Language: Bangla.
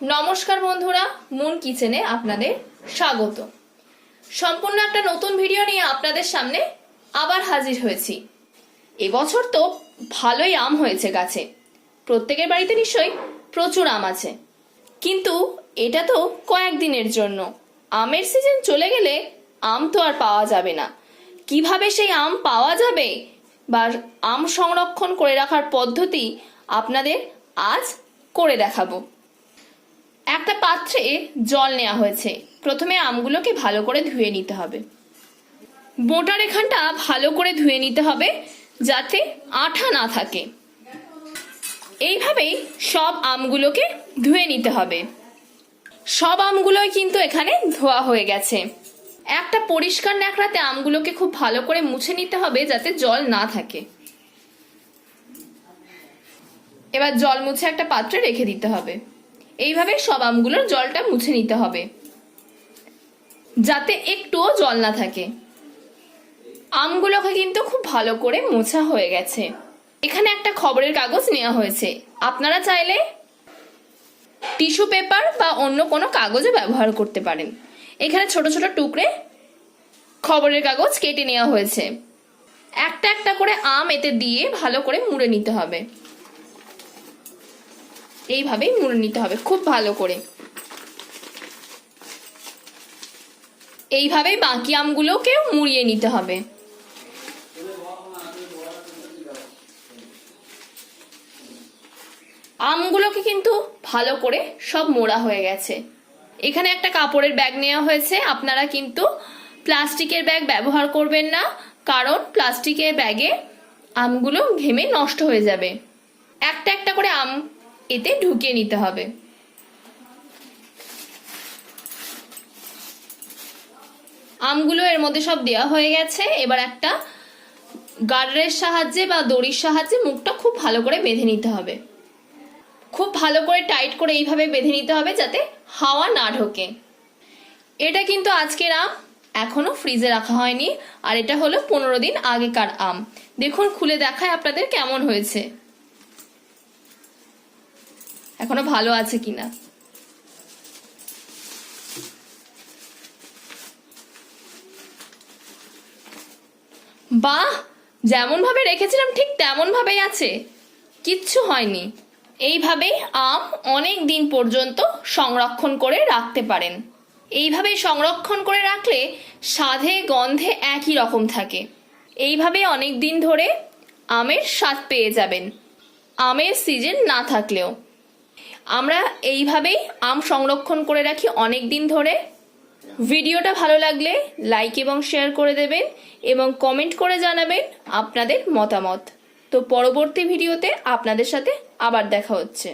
নমস্কার বন্ধুরা, মুন কিচেনে আপনাদের স্বাগত। সম্পূর্ণ একটা নতুন ভিডিও নিয়ে আপনাদের সামনে আবার হাজির হয়েছি। এবছর তো ভালোই আম হয়েছে গাছে। প্রত্যেকের বাড়িতে নিশ্চয়ই প্রচুর আম আছে। কিন্তু এটা তো কয়েকদিনের জন্য। আমের সিজন চলে গেলে আম তো আর পাওয়া যাবে না। কীভাবে সেই আম পাওয়া যাবে বা আম সংরক্ষণ করে রাখার পদ্ধতি আপনাদের আজ করে দেখাবো। পাত্রে জল নেওয়া হয়েছে। প্রথমে আমগুলোকে ভালো করে ধুয়ে নিতে হবে। বোটার এখানটা ভালো করে ধুয়ে নিতে হবে যাতে আঠা না থাকে। এইভাবেই সব আমগুলোকে ধুয়ে নিতে হবে। সব আমগুলোই কিন্তু এখানে ধোয়া হয়ে গেছে। একটা পরিষ্কার ন্যাকড়াতে আমগুলোকে খুব ভালো করে মুছে নিতে হবে যাতে জল না থাকে। এবার জল মুছে একটা পাত্রে রেখে দিতে হবে। এইভাবে সব আমগুলোর জলটা মুছে নিতে হবে। যাতে একটুও জল না থাকে। আমগুলোকে কিন্তু খুব ভালো করে মোছা হয়ে গেছে। এখানে একটা খবরের কাগজ নেওয়া হয়েছে। আপনারা চাইলে টিস্যু পেপার বা অন্য কোনো কাগজে ব্যবহার করতে পারেন। এখানে ছোট ছোট টুকরে খবরের কাগজ কেটে নেওয়া হয়েছে। একটা একটা করে আম এতে দিয়ে ভালো করে মুড়ে নিতে হবে। এইভাবেই মুড়ে নিতে হবে, খুব ভালো করে। এইভাবেই বাকি আমগুলোকেও মুড়িয়ে নিতে হবে। আমগুলোকে কিন্তু ভালো করে সব মোড়া হয়ে গেছে। এখানে একটা কাপড়ের ব্যাগ নেওয়া হয়েছে, আপনারা কিন্তু প্লাস্টিকের ব্যাগ ব্যবহার করবেন না, কারণ প্লাস্টিকের ব্যাগে আমগুলো ঘেমে নষ্ট হয়ে যাবে। একটা একটা করে আম এতে ঢুকিয়ে নিতে হবে। আমগুলো এর মধ্যে সব দেওয়া হয়ে গেছে। এবার একটা গার্ডারের সাহায্যে বা দড়ির সাহায্যে মুখটা খুব ভালো করে বেঁধে নিতে হবে। খুব ভালো করে টাইট করে এইভাবে বেঁধে নিতে হবে যাতে হাওয়া না ঢোকে। এটা কিন্তু আজকের আম, এখনও ফ্রিজে রাখা হয়নি। আর এটা হলো পনেরো দিন আগেকার আম। দেখুন, খুলে দেখায় আপনাদের কেমন হয়েছে। এখনও ভালো আছে কিনা। বাহ যেমন ভাবে রেখেছিলাম, ঠিক তেমন ভাবেই আছে। কিচ্ছু হয়নি। এইভাবেই আম অনেক দিন পর্যন্ত সংরক্ষণ করে রাখতে পারেন। এইভাবে সংরক্ষণ করে রাখলে স্বাদে, গন্ধে একই রকম থাকে। এইভাবে অনেক দিন ধরে আমের স্বাদ পেয়ে যাবেন। আমের সিজন না থাকলেও। আমরা এইভাবেই আম সংরক্ষণ করে রাখি অনেক দিন ধরে। ভিডিওটা ভালো লাগলে লাইক এবং শেয়ার করে দেবেন এবং কমেন্ট করে জানাবেন আপনাদের মতামত। তো পরবর্তী ভিডিওতে আপনাদের সাথে আবার দেখা হচ্ছে।